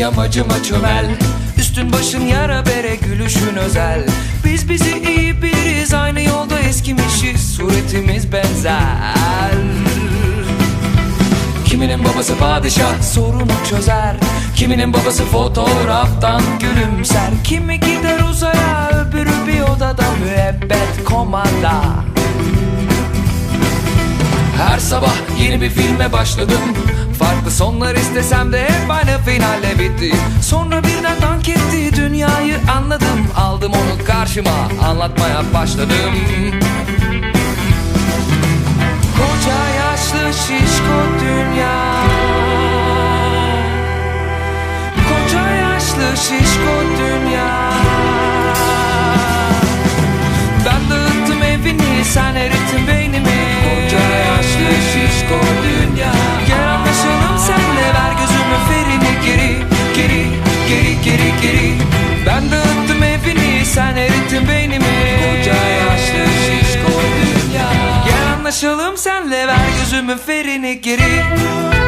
yamacıma çömel. Üstün başın yara bere gülüşün özel. Biz bizi iyi biriz aynı yolda eskimişiz. Suretimiz benzer. Kiminin babası padişah sorunu çözer. Kiminin babası fotoğraftan gülümser. Kimi gider uzaya öbürü bir odada müebbet komanda. Her sabah yeni bir filme başladım. Farklı sonlar istesem de finalle bitti. Sonra birden dank etti dünyayı anladım. Aldım onu karşıma anlatmaya başladım. Koca yaşlı şişko dünya. Koca yaşlı şişko dünya. Ben dağıttım evini sen erittin sumum fyrir nýgeri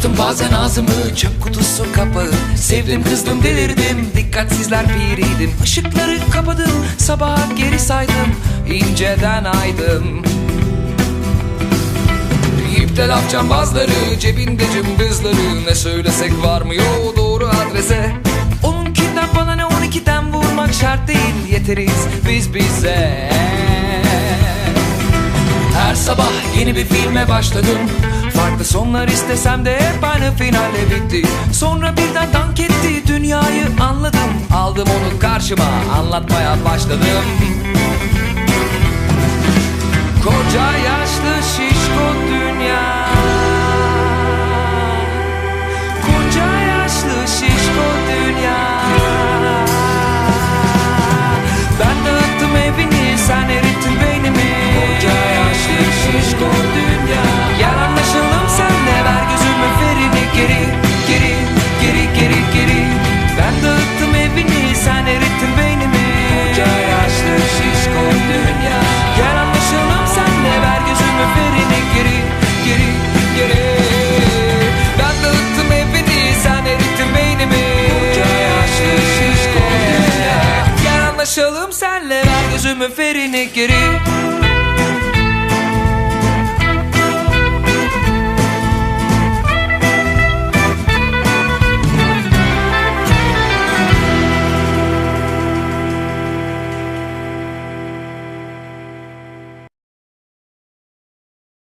Açtım bazen ağzımı çöp kutusu kapağı Sevdim kızdım delirdim dikkatsizler piriydim. Işıkları kapadım sabaha geri saydım inceden aydım. İpte laf cambazları cebinde cımbızları. Ne söylesek varmıyor doğru adrese. Onunkinden bana ne on ikiden vurmak şart değil. Yeteriz biz bize. Her sabah yeni bir filme başladım Farklı sonlar istesem de hep aynı finalle bitti. Sonra birden dank etti dünyayı anladım. Aldım onu karşıma anlatmaya başladım. Koca yaşlı şişko dünya anlaşalım senle. Ver gözümün ferini geri